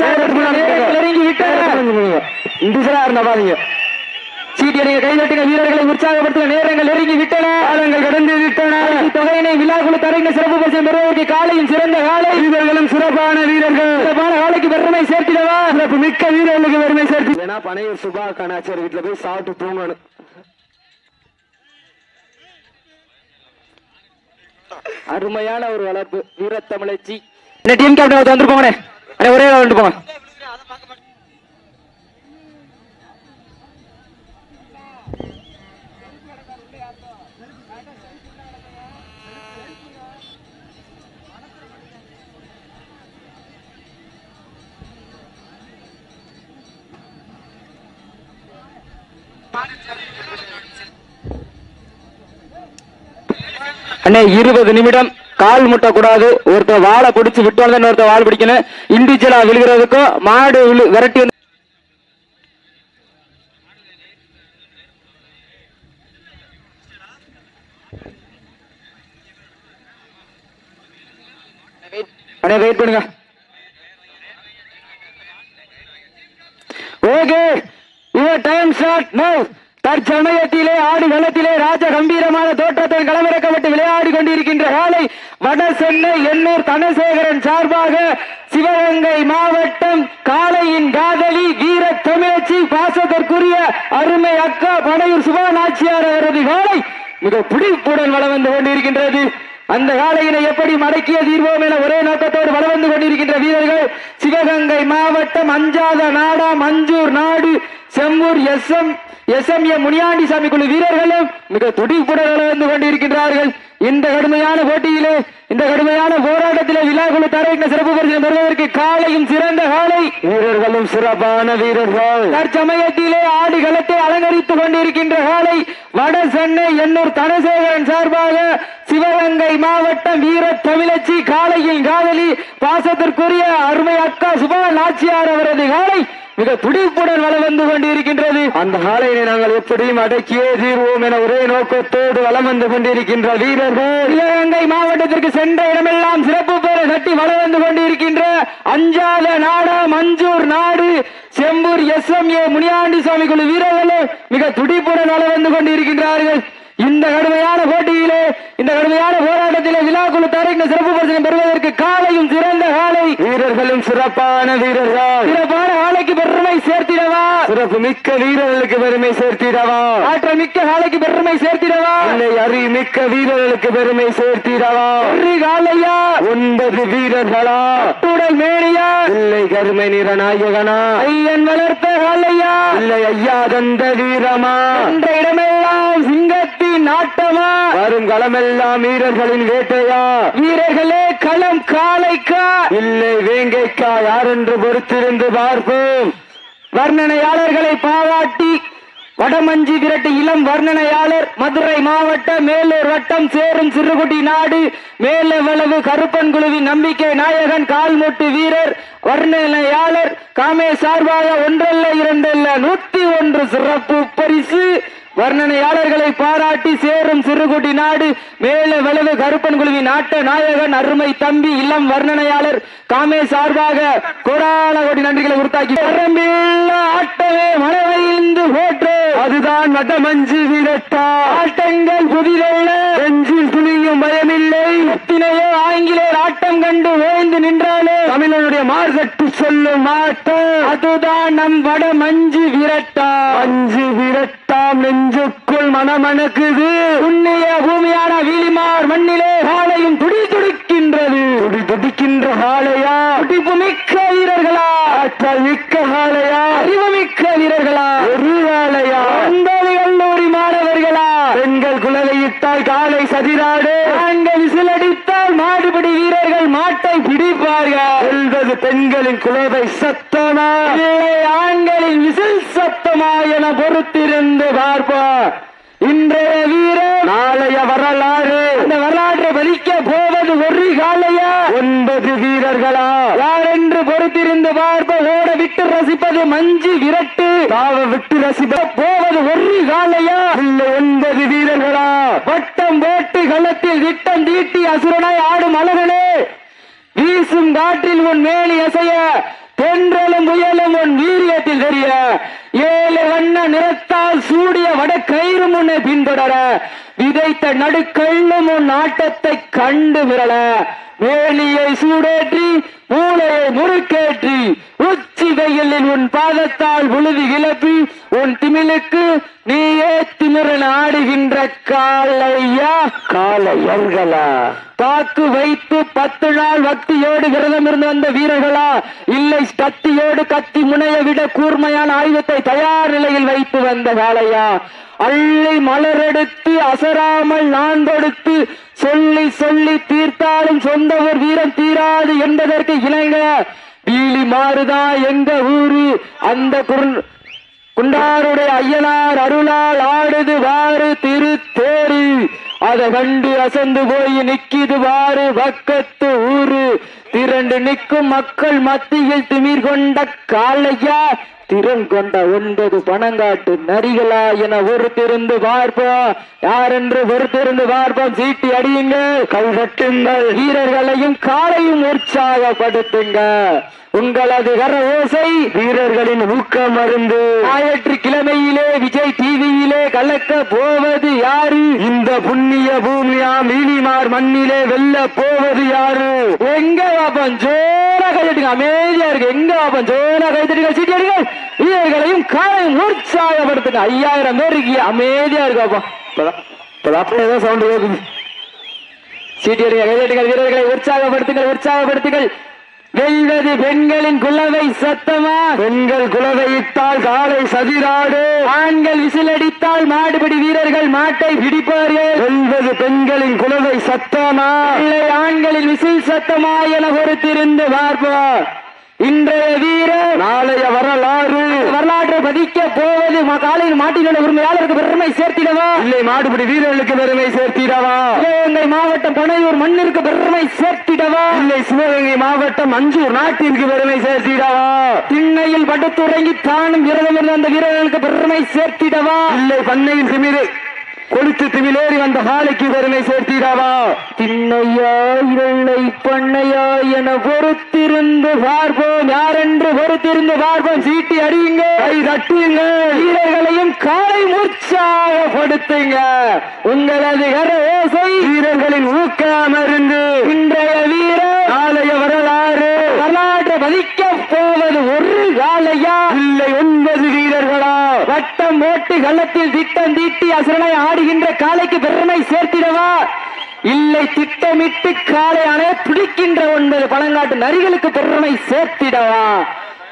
நெருங்கி விட்டார் இண்டிசலா இருந்தா பாருங்க சீட்டியடிங்க கைதட்டுங்க வீரர்களை உற்சாகப்படுத்த நேரங்கள் நெருங்கி விட்டன காலங்கள் கடந்து விட்டன தொகையினை விழாக்குழு தரையின சிறப்பு பரிசு பெறுவதற்கு காலையும் சிறந்த காலை வீரர்களும் சிறப்பான வீரர்கள் சிறப்பான காலைக்கு பெருமை சேர்த்திடவா சிறப்பு மிக்க வீரர்களுக்கு பெருமை சேர்த்து ஏன்னா பனையூர் சுபா கணாச்சர் வீட்டுல போய் சாப்பிட்டு தூங்கணும் அருமையான ஒரு வளர்ப்பு. வீரத்தமிழச்சி. இந்த டீம் கேப்டன் வந்துட்டு அண்ணே, ஒரே ஆள் வந்துட்டு போங்க. அண்ணே இருபது நிமிடம் கால் முட்டக்கூடாது. ஒருத்தர் வாழை பிடிச்சு விட்டு வந்தா இன்னொருத்தர் வால் பிடிக்கணும். இண்டிவிஜுவலா விழுகிறதுக்கும் மாடு விழு- விரட்டி வந்து அண்ணே வெயிட் பண்ணுங்க. Okay. Your time start no தற்சமயத்திலே ஆடு களத்திலே ராஜ கம்பீரமான தோற்றத்தை களமிறக்கப்பட்டு கொண்டிருக்கின்ற காலை வட சென்னை எண்ணூர் தனசேகரன் சார்பாக சிவகங்கை மாவட்டம் காலையின் காதலி வீர தமிழச்சி பாசத்திற்குரிய அருமை அக்கா பனையூர் சுபாநாச்சியார் அவரது காலை மிக பிடிப்புடன் வளம் வந்து கொண்டிருக்கின்றது. அந்த காலையினை எப்படி மடக்கிய தீர்வோம் என ஒரே நோக்கத்தோடு வளம் வந்து கொண்டிருக்கின்ற வீரர்கள் சிவகங்கை மாவட்டம் அஞ்சாத நாடா மஞ்சூர் நாடு Semmur S M S M A Muniyandi Sami குழு வீரர்களும் மிக துடிப்புடன் வளம் வந்து கொண்டிருக்கின்றார்கள். இந்த கடுமையான போட்டியிலே இந்த கடுமையான போராட்டத்திலே விழா குழு தரையிட்ட சிறப்பு பரிசு பெறுவதற்கு காலையும் சிறந்த காலை. வீரர்களும் சிறப்பான வீரர்கள். தற்சமயத்திலே ஆடு களத்தை அலங்கரித்துக் கொண்டிருக்கின்ற காலை. வட சென்னை எண்ணூர் தனசேகரன் சார்பாக சிவகங்கை மாவட்டம் வீர தமிழச்சி காலையில் காதலி பாசத்திற்குரிய அருமை அக்கா சுபா நாச்சியார் அவரது காலை மிக துடிப்புடன் வளம் வந்து கொண்டிருக்கின்றது. அந்த காலையினை நாங்கள் எப்படியும் அடக்கியே தீர்வோம் என ஒரே நோக்கத்தோடு வலம் வந்து கொண்டிருக்கின்ற வீரர்கள். சிவகங்கை மாவட்டத்திற்கு சென்ற இடமெல்லாம் சிறப்பு பெற கட்டி வளம் வந்து கொண்டிருக்கின்ற அஞ்சாத நாடா மஞ்சூர் நாடு Sembur S M A Muniyandi Swamy குழு வீரர்களும் மிக துடிப்புடன் வளம் வந்து கொண்டிருக்கின்றார்கள். இந்த கடுமையான போட்டியிலே இந்த கடுமையான போராட்டத்திலே விழாக்குழு தரைக்கு சிறப்பு பரிசனம் பெறுவதற்கு காலையும் சிறந்த காலை. வீரர்களும் சிறப்பான வீரர்கள். சிறப்பான காலைக்கு பெருமை சேர்த்திடவா சிறப்பு மிக்க வீரர்களுக்கு பெருமை சேர்த்திடவா? ஆற்றல் மிக்க காலைக்கு பெருமை சேர்த்திடவா? இல்லை அறி மிக்க வீரர்களுக்கு பெருமை சேர்த்திடவா? காலையா ஒன்பது வீரர்களா? உடல் மேனியா? இல்லை கருமை நிற நாயகனா? ஐயன் வளர்த்த காலையா இல்லை ஐயா தந்த வீரமா? என்ற இடமெல்லாம் சிங்கத்தின் நாட்டமா வரும் களமெல்லாம் வீரர்களின் வேட்டையா? வீரர்களே களம் காளைக்கா? இல்லை வேங்கைக்கா யார் என்று பொறுத்திருந்து பார்ப்போம். வர்ணனையாளர்களை பாராட்டி வடமஞ்சி விரட்டு இளம் வர்ணனையாளர் மதுரை மாவட்ட மேலூர் வட்டம் சேரும் சிறுகுடி நாடு மேலவளவு கருப்பன் குழுவின் நம்பிக்கை நாயகன் கால்முட்டு வீரர் வர்ணனையாளர் காமே சார்பாக ஒன்றல்ல இரண்டல்ல நூத்தி ஒன்று சிறப்பு பரிசு. வர்ணனையாளர்களை பாராட்டி சேரும் சிறுகுடி நாடு மேல வலது கருப்பன் குழுவின் ஆட்ட நாயகன் அருமை தம்பி இளம் வர்ணனையாளர் காமே சார்பாக கொடால கோடி நன்றிகளை உருத்தாக்கி பரம்பில் ஆட்டமே மனவைந்து போற்று. அதுதான் வடமஞ்சு விதத்தா ஆட்டங்கள் புதிதல்ல. நெஞ்சில் துணியும் பயமில்லை. எத்தனையோ ஆங்கிலேயர் ஆட்டம் கண்டு ஓய்ந்து நின்றாலே. தமிழனுடைய மார்கட்டு சொல்லும் மாட்டம் அதுதான் நம் வட மஞ்சு விரட்டா அஞ்சு விரட்டாம் நெஞ்சுக்குள் மனமணக்குது. புண்ணிய பூமியான வீலிமார் மண்ணிலே காலையும் துடி துடிக்கின்றது துடி துடிக்கின்ற காளையா துடிப்பு மிக்க வீரர்களா ஆற்றல் மிக்க காளையா அறிவு மிக்க வீரர்களா ஒரு காளையா ஒன்பது கல்லூரி மாணவர்களா பெண்கள் குலவையிட்டால் காலை சதிராடு ஆண்கள் விசிலடித்தால் மாடுபிடி வீரர்கள் மாட்டை பிடிப்பார்கள் செல்வது பெண்களின் குலவை சத்தமா? இல்லை ஆண்களின் விசில் சத்தமா என பொறுத்திருந்து பார்ப்போம். இன்றைய வீரர் நாளைய வரலாறு. அந்த வரலாற்றை வலிக்க போவது ஒரு காலையா? ஒன்பது வீரர்களா? யார் என்று பொறுத்திருந்து பார்ப்ப ஓட விட்டு ரசிப்பது மஞ்சு விரட்டு. தாவ விட்டு ரசிப்ப போவது ஒரு காலையா? இல்லை ஒன்பது வீரர்களா? வட்டம் போட்டு களத்தில் விட்டம் தீட்டி அசுரனாய் ஆடும் அழகனே. வீசும் காற்றில் உன் மேலி அசைய தென்றலும் புயலும் உன் வீரியத்தில் தெரிய. ஏழு வண்ண நிறத்தால் சூடிய வட கயிறு முன்னே பின்தொடர. விதைத்த நடுக்கள்ளும் உன் ஆட்டத்தை கண்டு விரல. வேலியை சூடேற்றி மூளையை முறுக்கேற்றி உச்சி வெயிலில் உன் பாதத்தால் உழுதி கிளப்பி உன் திமிலுக்கு நீயே திமிரன் ஆடுகின்ற காலையா காலையர்களா தாக்கு வைத்து பத்து நாள் பக்தியோடு விரதம் இருந்து வந்த வீரர்களா? இல்லை கத்தியோடு கத்தி முனைய விட கூர்மையான ஆயுதத்தை தயார் நிலையில் வைத்து வந்த காளையா? அள்ளி மலரெடுத்து அசராமல் நான் தொடுத்து சொல்லி சொல்லி தீர்த்தாலும் சொந்த ஒரு வீரம் தீராது என்பதற்கு இணங்க பீலி மாறுதா எங்க ஊரு? அந்த குண்டாருடைய ஐயனார் அருளால் ஆடுது வாரு திரு தேரு. அதை கண்டு அசந்து போய் நிக்கிது வாரு பக்கத்து ஊரு. திரண்டு நிற்கும் மக்கள் மத்தியில் திமிர் கொண்ட காளையா? திறன் கொண்ட ஒன்பது பணங்காட்டு நரிகளா என ஒருத்திருந்து பார்ப்போம். யாரென்று ஒருத்திருந்து பார்ப்போம்? சீட்டி அடியுங்கள். கைதட்டுங்கள் வீரர்களையும் காலையும் உற்சாகப்படுத்துங்க உங்களது கர ஓசை வீரர்களின் ஊக்கம் மருந்து. ஞாயிற்றுக்கிழமையிலே விஜய் டிவியிலே கலக்க போவது யாரு? இந்த புண்ணிய பூமியா மீனிமார் மண்ணிலே வெல்ல போவது யாரு? எங்க பாப்பம் ஜோரா கைதட்டுங்க. அமைதியா இருக்கு எங்க பாப்பம் ஜோரா கைதட்டுங்க. சீட்டி அடிங்கள் வீரர்களையும் காலையும் உற்சாகப்படுத்துங்க. ஐயாயிரம் பேர் இருக்கீங்க. அமைதியா இருக்கு பாப்பம் இப்பதான் தான் சவுண்ட் கேக்குது. சீட்டி அடிங்க. கைதட்டுங்கள். வீரர்களை உற்சாகப்படுத்துங்கள். உற்சாகப்படுத்துங்கள். வெல்வது பெண்களின் குலவை சத்தமா? பெண்கள் குலவையிட்டால் காலை சதிராடு. ஆண்கள் விசிலடித்தால் மாடுபிடி வீரர்கள் மாட்டை பிடிப்பார்கள். வெல்வது பெண்களின் குலவை சத்தமா? இல்லை ஆண்களின் விசில் சத்தமா என பொறுத்திருந்து பார்ப்போம். இன்றைய வீரர் நாளைய வரலாறு. வரலாற்றை பதிக்க போவது காலையில் மாட்டினுடைய உரிமையாளருக்கு பெருமை சேர்த்திடவா? இல்லை மாடுபிடி வீரர்களுக்கு பெருமை சேர்த்திடவா? சிவகங்கை மாவட்டம் பனையூர் மண்ணிற்கு பெருமை சேர்த்திடவா? இல்லை சிவகங்கை மாவட்டம் அஞ்சூர் நாட்டிற்கு பெருமை சேர்த்திடவா? திண்ணையில் படுத்துறங்கி தானும் விரதம் இருந்த அந்த வீரர்களுக்கு பெருமை சேர்த்திடவா? இல்லை பண்ணையில் திமிரு கொளுத்து திமிலேறி வந்த காலைக்கு பெருமை சேர்த்திடவா? திண்ணையா இல்லை பண்ணையா என பொறுத்திருந்து பார்ப்போம். யாரென்று பொறுத்திருந்து பார்ப்போம்? சீட்டி அடியுங்க. கை தட்டுங்க. வீரர்களையும் காலை உற்சாகப்படுத்துங்க உங்களது கர ஓசை வீரர்களின் ஊக்கமருந்து இன்றைய வீரர் நாளைய வரலாறு போவது ஒரு காலையா இல்லை ஒன்பது வீரர்களா? வட்டம் ஓட்டு களத்தில் திட்டம் தீட்டி அசுரனை ஆடுகின்ற காலைக்கு பெருமை சேர்த்திடவா? இல்லை திட்டமிட்டு காலை அணை பிடிக்கின்ற ஒன்பது பழங்காட்டு நரிகளுக்கு பெருமை சேர்த்திடவா?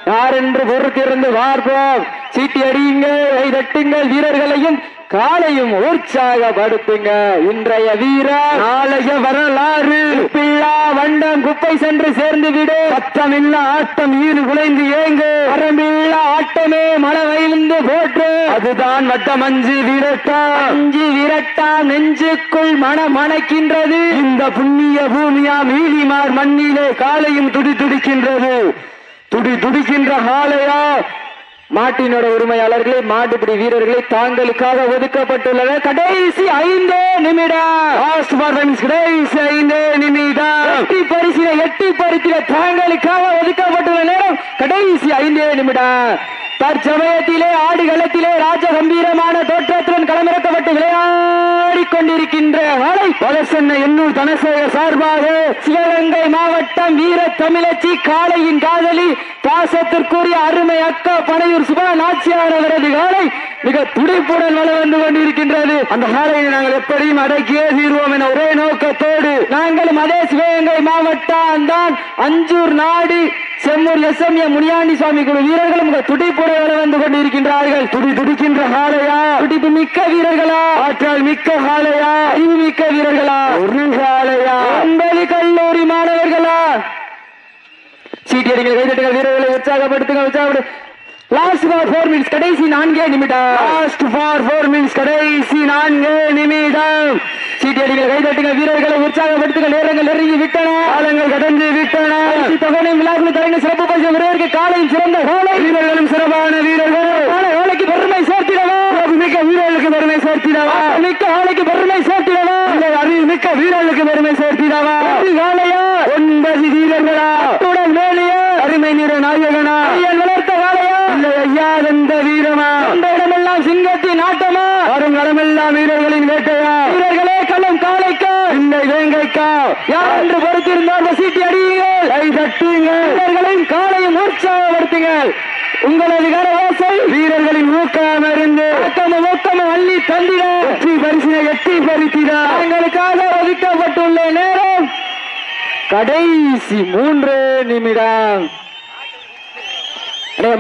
யார் என்று பொறுத்திருந்து பார்ப்போம். சீட்டி அடியுங்கள் தட்டுங்கள் வீரர்களையும் காலையும் உற்சாகப்படுத்துங்க. இன்றைய வீரர் நாளைய வரலாறு. பிள்ளா வண்டம் குப்பை சென்று சேர்ந்து விடு. சத்தமில்ல ஆட்டம் ஈடு குலைந்து ஏங்கு. அறமில்ல ஆட்டமே மழை வயலிந்து போற்று. அதுதான் வட்டம் அஞ்சு விரட்டா. அஞ்சு விரட்டா நெஞ்சுக்குள் மனம் மணக்கின்றது இந்த புண்ணிய பூமியா மீலிமார் மண்ணிலே காலையும் துடி துடிக்கின்றது. துடி துடிக்கின்ற காளையா மாட்டினோட உரிமையாளர்களே மாட்டுப்பிடி வீரர்களே தாங்களுக்காக ஒதுக்கப்பட்டுள்ளன கடைசி ஐந்தே நிமிடம். கடைசி ஐந்தே நிமிடம். எட்டி பரிசில எட்டி பரிசில தாங்களுக்காக ஒதுக்கப்பட்டுள்ள நேரம் கடைசி ஐந்தே நிமிடம். தற்சமயத்திலே ஆடுகளத்திலே இருக்கின்ற கொண்டிருக்கின்ற வலை வளசென்னை எண்ணூர் தனசேக சார்பாக சிவகங்கை மாவட்டம் வீர தமிழச்சி காளையின் காதலி பாசத்திற்குரிய அருமை அக்கா பனையூர் சுபா நாச்சியார் அவரது காலை மிக துடிப்புடன் வள வந்து கொண்டிருக்கின்றது. அந்த காலையை நாங்கள் எப்படியும் அடக்கியே தீர்வோம் என ஒரே நோக்கத்தோடு நாங்களும் அதே சிவகங்கை மாவட்டம் தான் அஞ்சூர் நாடு Semmur S M A Muniyandi Swamy குழு வீரர்களும் துடிப்பு வந்து கொண்டிருக்கின்றார்கள் துடி துடிக்கின்ற காளையா? துடிப்பு மிக்க வீரர்களா? ஆற்றல் மிக்க காளையா? அறிவு மிக்க வீரர்களா? ஒரு ஒன்பது கல்லூரி மாணவர்களா? சீட்டி அடிங்கள் கைதட்டுங்கள் வீரர்களை உற்சாகப்படுத்துங்க உற்சாகப்படு. லாஸ்ட் ஃபார் ஃபோர் மினிட்ஸ் கடைசி நான்கே நிமிடம். லாஸ்ட் ஃபார் ஃபோர் மினிட்ஸ் கடைசி நான்கே நிமிடம். சீட்டி அடிங்கள் கைதட்டுங்க வீரர்களை உற்சாகப்படுத்துங்க. நேரங்கள் நெருங்கி விட்டன. காலங்கள் கடந்து விட்டன. தொகை விழாக்குழு தலைமை சிறப்பு பரிசு வீரருக்கு காலையும் சிறந்த காலை வீரர்களும் சிறப்பான வீரர்கள். வேலைக்கு பெருமை சேர்த்திடவா? மிக்க வீரர்களுக்கு பெருமை சேர்த்திடவா? மிக்க ஆலைக்கு பெருமை சேர்த்திடவா? அறிவு மிக்க வீரர்களுக்கு பெருமை சேர்த்திடவா? காலையா ஒன்பது வீரர்களா? அத்துடன் வேலையா? அருமை நிற நாயக நாயகனா ஐயன் வளர்த்த காளையா இல்லை ஐயா எந்த வீரமா அந்த இடமெல்லாம் சிங்கத்தின் ஆட்டமா வருங்களமெல்லாம் வீரர்களின் வேட்டையா வீரர்களே களம் காளைக்கா இல்லை வேங்கைக்கா யார் என்று பொறுத்திருந்தார் சீட்டி அடியுங்கள். கை தட்டுங்கள். காளையும் உற்சாகப்படுத்துங்கள். உங்களது கர ஓசை வீரர்களின் ஊக்கம் இருந்து ஊக்கமும் ஊக்கமும் அள்ளி தந்திட. வெற்றி பரிசினை எட்டி பறித்திடா. தங்களுக்காக ஒதுக்கப்பட்டுள்ள நேரம். கடைசி மூன்று நிமிடம்.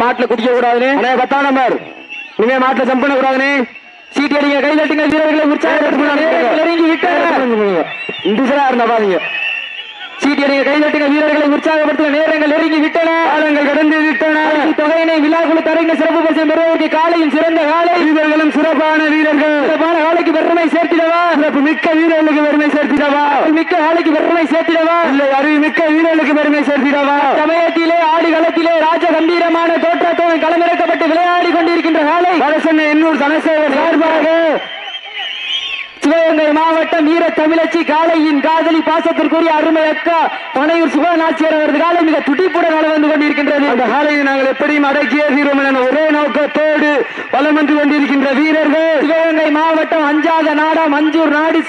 மாட்டுல குடிக்க கூடாதுன்னு பத்தாம் நம்பர். இனிமே மாட்டுல ஜம்ப் பண்ண கூடாதுனே சீட்டி அடிங்க கை தட்டுங்க வீரர்களை உற்சாகப்படுத்துங்க. இறங்கி விட்டாங்க இண்டிசலா இருந்தா பாருங்க. சீட்டி அடிங்க கை தட்டுங்க வீரர்களை உற்சாகப்படுத்துங்க. நேரங்கள் நெருங்கி விட்டன. காலங்கள் கடந்து விட்டன. தொகையினை விழாக்குழு தரைங்க சிறப்பு பரிசு பெறுவதற்கு காலையும் சிறந்த காலை. வீரர்களும் சிறப்பான வீரர்கள். சிறப்பான காலைக்கு பெருமை சேர்த்திடவா? சிறப்பு மிக்க வீரர்களுக்கு பெருமை சேர்த்திடவா? மிக்க காலைக்கு பெருமை சேர்த்திடவா? இல்லை அறிவு மிக்க வீரர்களுக்கு பெருமை சேர்த்திடவா? சமயத்திலே ஆடி களத்திலே ராஜ கம்பீரமான தோற்றத்துடன் களமிறக்கப்பட்டு விளையாடி கொண்டிருக்கின்ற காலை. வரசென்னை எண்ணூர் தனசேகர் சார்பாக சிவகங்கை மாவட்டம் வீர தமிழச்சி காளையின் காதலி பாசத்திற்குரிய அருமை அக்கா பனையூர் சுபநாச்சியர் அவரது காலை மிக துடிப்புடன் வளம் வந்து கொண்டிருக்கின்றது. அந்த காலையை நாங்கள் எப்படியும் அடக்கியே தீரும் என ஒரே நோக்கத்தோடு வலம் வந்து கொண்டிருக்கின்ற வீரர்கள். சிவகங்கை மாவட்டம் அஞ்சாத நாடா மஞ்சூர் நாடு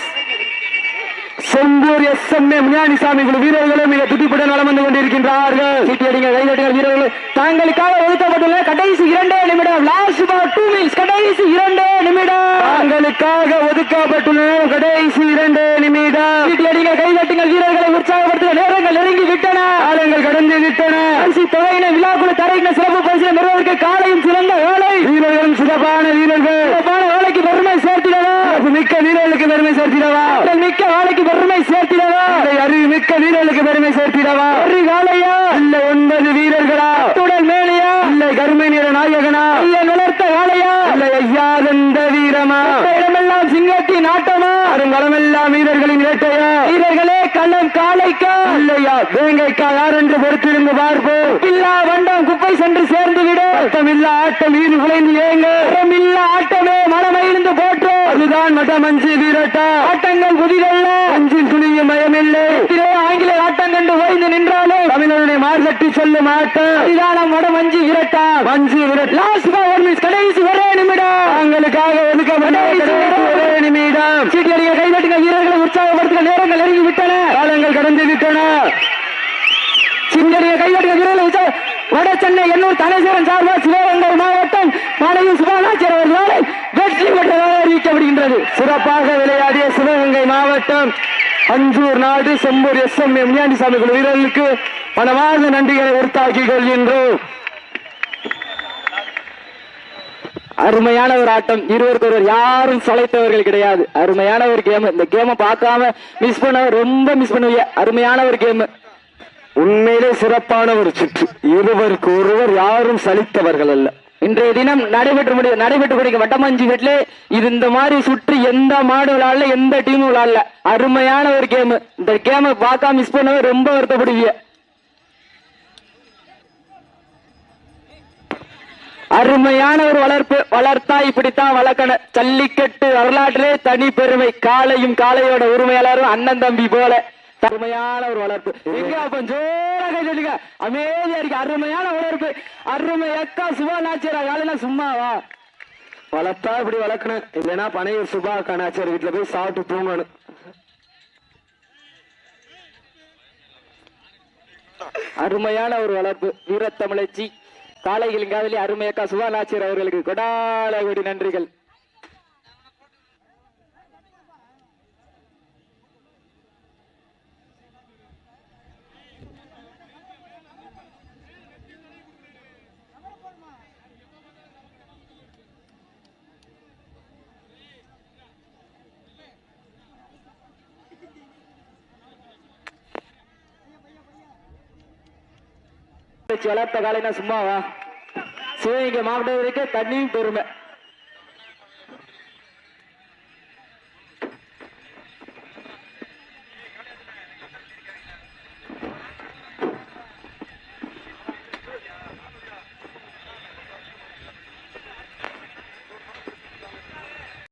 Sembur S M A Muniyanisamy குழு வீரர்களும் மிக துடிப்புடன் வலம் வந்து கொண்டிருக்கின்றார்கள். சீட்டியடிங்க கைதட்டுங்க வீரர்கள். தாங்களுக்காக ஒதுக்கப்பட்டுள்ள கடைசி இரண்டே நிமிடம் லாஸ்ட் பால் டூ மினிட்ஸ் கடைசி இரண்டே நிமிடம். தங்களுக்காக ஒதுக்கப்பட்டுள்ள கடைசி இரண்டு நிமிடம். சீட்டியடிங்க கைதட்டுங்க வீரர்களை உற்சாகப்படுத்துக நேரங்கள் நெருங்கி விட்டன. காலங்கள் கடந்து விட்டன. பரிசு தொகையின விழாக்குழு தரையின சிறப்பு பரிசு பெறுவதற்கு காலையும் சிறந்த வேலை. வீரர்களும் சிறப்பான வீரர்கள். சிறப்பான வேலைக்கு பெருமை சேர்த்திடவா? மிக்க வீரர்களுக்கு பெருமை சேர்த்திடவா? மிக்க வேலைக்கு பெருமை சேர்த்திடவா? இல்லை அறிவு மிக்க வீரர்களுக்கு பெருமை சேர்த்திடவா? ஒரு காலையா இல்லை ஒன்பது வீரர்களா? துடல் மேலையா இல்லை கருமை நிற நாயகனா? ஐயன் வளர்த்த காலையா இல்லை ஐயா எந்த வீரமா? இடமெல்லாம் சிங்கத்தின் ஆட்டமா? வருங்களமெல்லாம் வீரர்களின் வேட்டையா? வீரர்களே களம் காலைக்கா இல்லையா? வேங்கைக்கா யார் என்று பொறுத்திருந்து பார்ப்போம் இல்லா வண்டம் குப்பை சென்று சேர்ந்து விடு அர்த்தமில்லா ஆட்டம் வீடு குலைந்து ஏங்க. இல்ல ஆட்டமே மனமகிழ்ந்து போற்று. அதுதான் மட்ட மஞ்சி வீரட்டா. ஆட்டங்கள் புதிதல்ல. அஞ்சில் துணிய மயமில்லை. ஆங்கில ஆட்டம் கண்டு ஓய்ந்து நின்றாலே தமிழனுடைய மார்கட்டி சொல்லும் ஆட்டம். இதுதான் வட மஞ்சி விரட்டா. மஞ்சி விரட்டா லாஸ்ட் ஒரு கடைசி ஒரே நிமிடம். தாங்களுக்காக ஒதுக்கப்பட்ட கடைசி ஒரே நிமிடம். சீட்டி அடிக்க கைதட்டுங்க நேரங்கள் நெருங்கி விட்டன. காலங்கள் கடந்து விட்டன. சிங்கடிய கைதட்டுங்க வீரர்கள் வட சென்னை எண்ணூர் தனசேரன் சார்பாக சிவகங்கை மாவட்டம் மாணவி சுபாநாச்சியர் அவர்களால் வெற்றி பெற்றதாக அறிவிக்கப்படுகின்றது. சிறப்பாக விளையாடிய சிவகங்கை மாவட்டம் அஞ்சூர் நாடு Sembur S M M Gnanisamy வீரர்களுக்கு மனமார்ந்த நன்றிகளை உறுத்தாக்கிக் கொள்கின்றோம். அருமையான ஒரு ஆட்டம். இருவருக்கு ஒருவர் யாரும் சளைத்தவர்கள் கிடையாது. அருமையான ஒரு கேம் இந்த கேமை பார்க்காம மிஸ் பண்ண ரொம்ப மிஸ் பண்ணுவீங்க. அருமையான ஒரு கேம் உண்மையிலே சிறப்பான ஒரு சுற்று. இருவருக்கு ஒருவர் யாரும் சலித்தவர்கள் அல்ல. இன்றைய தினம் நடைபெற்று முடிய நடைபெற்று முடிக்க வட்டமஞ்சி வீட்டுல இது இந்த மாதிரி சுற்று எந்த மாடு விளாடல எந்த டீம் விளாடல. அருமையான ஒரு கேம் இந்த கேமை பார்க்காம மிஸ் பண்ணவே ரொம்ப வருத்தப்படுவீங்க. அருமையான ஒரு வளர்ப்பு வளர்த்தா இப்படித்தான் வளர்க்கணும் ஜல்லிக்கட்டு வரலாற்றிலே தனி பெருமை. காளையும் காளையோட உரிமையாளரும் அண்ணன் தம்பி போல. அருமையான ஒரு வளர்ப்பு. எங்க அப்ப? ஜோரா கை சொல்லுங்க. அமைதியா இருக்கு அருமையான வளர்ப்பு. அருமை அக்கா சுபா நாச்சியரா? காலையில சும்மாவா? வளர்த்தா இப்படி வளர்க்கணும் இல்லைன்னா பனையூர் சுபா கணாச்சர் வீட்டுல போய் சாப்பிட்டு தூங்கணும் அருமையான ஒரு வளர்ப்பு. வீரத்தமிழச்சி. காளைகளின் காதலி அருமையக்கா சுபாலாச்சியர் அவர்களுக்கு கொடால கோடி நன்றிகள். வச்சு வளர்த்த காலைனா சும்மாவா? சிவகங்கை மாவட்டத்திற்கு தண்ணியும் பெருமை.